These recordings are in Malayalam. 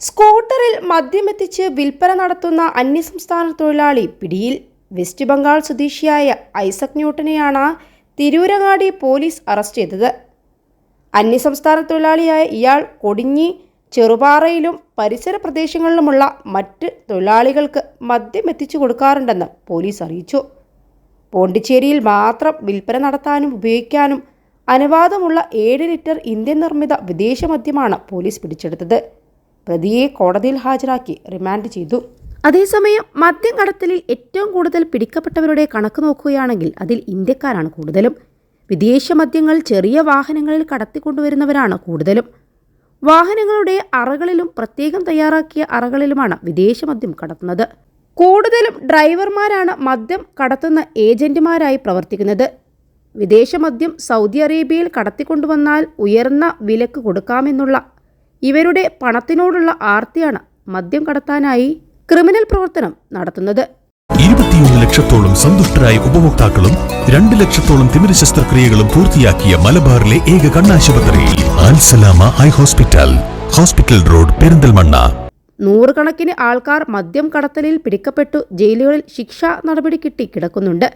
സ്കൂട്ടറിൽ മദ്യമെത്തിച്ച് വിൽപ്പന നടത്തുന്ന അന്യസംസ്ഥാന തൊഴിലാളി പിടിയിൽ വെസ്റ്റ് ബംഗാൾ സ്വദേശിയായ ഐസക് ന്യൂട്ടനെയാണ് തിരൂരങ്ങാടി പോലീസ് അറസ്റ്റ് ചെയ്തത്. അന്യസംസ്ഥാന തൊഴിലാളിയായ ഇയാൾ കൊടിഞ്ഞി ചെറുപാറയിലും പരിസര പ്രദേശങ്ങളിലുമുള്ള മറ്റ് തൊഴിലാളികൾക്ക് മദ്യം എത്തിച്ചു കൊടുക്കാറുണ്ടെന്ന് പോലീസ് അറിയിച്ചു. പോണ്ടിച്ചേരിയിൽ മാത്രം വിൽപ്പന നടത്താനും ഉപയോഗിക്കാനും അനുവാദമുള്ള ഏഴ് ലിറ്റർ ഇന്ത്യൻ നിർമ്മിത വിദേശ മദ്യമാണ് പോലീസ് പിടിച്ചെടുത്തത്. പ്രതിയെ കോടതിയിൽ ഹാജരാക്കി റിമാൻഡ് ചെയ്തു. അതേസമയം മദ്യം കടത്തലിൽ ഏറ്റവും കൂടുതൽ പിടിക്കപ്പെട്ടവരുടെ കണക്ക് നോക്കുകയാണെങ്കിൽ അതിൽ ഇന്ത്യക്കാരാണ് കൂടുതലും. വിദേശ മദ്യങ്ങൾ ചെറിയ വാഹനങ്ങളിൽ കടത്തിക്കൊണ്ടുവരുന്നവരാണ് കൂടുതലും. വാഹനങ്ങളുടെ അറകളിലും പ്രത്യേകം തയ്യാറാക്കിയ അറകളിലുമാണ് വിദേശ മദ്യം കടത്തുന്നത്. കൂടുതലും ഡ്രൈവർമാരാണ് മദ്യം കടത്തുന്ന ഏജന്റുമാരായി പ്രവർത്തിക്കുന്നത്. വിദേശ മദ്യം സൗദി അറേബ്യയിൽ കടത്തിക്കൊണ്ടുവന്നാൽ ഉയർന്ന വിലക്ക് കൊടുക്കാമെന്നുള്ള ഇവരുടെ പണത്തിനോടുള്ള ആർത്തിയാണ് മദ്യം കടത്താനായി ക്രിമിനൽ പ്രവർത്തനം നടത്തുന്നത്. ഇരുപത്തിയൊന്ന് ലക്ഷത്തോളം സന്തുഷ്ടരായ ഉപഭോക്താക്കളും രണ്ട് ലക്ഷത്തോളം തിമിര ശസ്ത്രക്രിയകളും പൂർത്തിയാക്കിയ മലബാറിലെ ഏക കണ്ണാശുപത്രി Al Salama eye hospital hospital road Perinthalmanna. നൂറുകണക്കിന് ആൾക്കാർ മദ്യം കടത്തലിൽ പിടിക്കപ്പെട്ടു. ജയിലുകളിൽ ശിക്ഷാ നടപടി കിട്ടി കിടക്കുന്നുണ്ട്.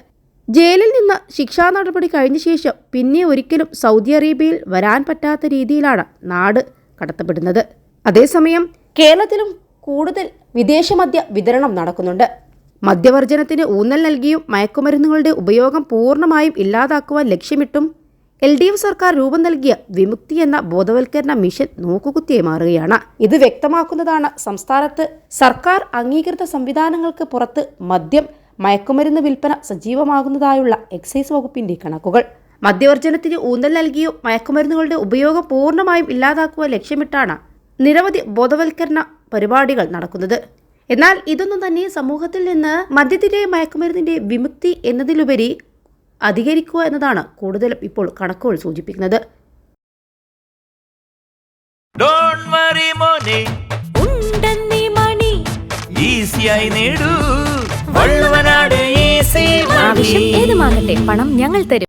ജയിലിൽ നിന്ന് ശിക്ഷാ നടപടി കഴിഞ്ഞ ശേഷം പിന്നെ ഒരിക്കലും സൗദി അറേബ്യയിൽ വരാൻ പറ്റാത്ത രീതിയിലാണ് നാട്. കടത്തപ്പെടുന്നത്. അതേസമയം കേരളത്തിലും കൂടുതൽ വിദേശ മദ്യ വിതരണം നടക്കുന്നുണ്ട്. മദ്യവർജനത്തിന് ഊന്നൽ നൽകിയും മയക്കുമരുന്നുകളുടെ ഉപയോഗം പൂർണമായും ഇല്ലാതാക്കുവാൻ ലക്ഷ്യമിട്ടും എൽ ഡി എഫ് സർക്കാർ രൂപം നൽകിയ വിമുക്തി എന്ന ബോധവൽക്കരണ മിഷൻ നോക്കുകുത്തിയായി മാറുകയാണ്. ഇത് വ്യക്തമാക്കുന്നതാണ് സംസ്ഥാനത്ത് സർക്കാർ അംഗീകൃത സംവിധാനങ്ങൾക്ക് പുറത്ത് മദ്യം മയക്കുമരുന്ന് വിൽപ്പന സജീവമാകുന്നതായുള്ള എക്സൈസ് വകുപ്പിന്റെ കണക്കുകൾ. മദ്യവർജനത്തിന് ഊന്നൽ നൽകിയോ മയക്കുമരുന്നുകളുടെ ഉപയോഗം പൂർണമായും ഇല്ലാതാക്കുക ലക്ഷ്യമിട്ടാണ് നിരവധി ബോധവൽക്കരണ പരിപാടികൾ നടക്കുന്നത്. എന്നാൽ ഇതൊന്നും തന്നെ സമൂഹത്തിൽ നിന്ന് മദ്യത്തിന്റെ മയക്കുമരുന്നിന്റെ വിമുക്തി എന്നതിലുപരി അധികരിക്കുക എന്നതാണ് കൂടുതലും ഇപ്പോൾ കണക്കുകൾ സൂചിപ്പിക്കുന്നത്. ഡോണ്ട് വറി മോനെ. ഉണ്ടെന്നീ മണി. ഈസിയായി നേടൂ. വള്ളുവനാട് ഈസി ആവശ്യം ഏതുമാകട്ടെ പണം ഞങ്ങൾ തരും.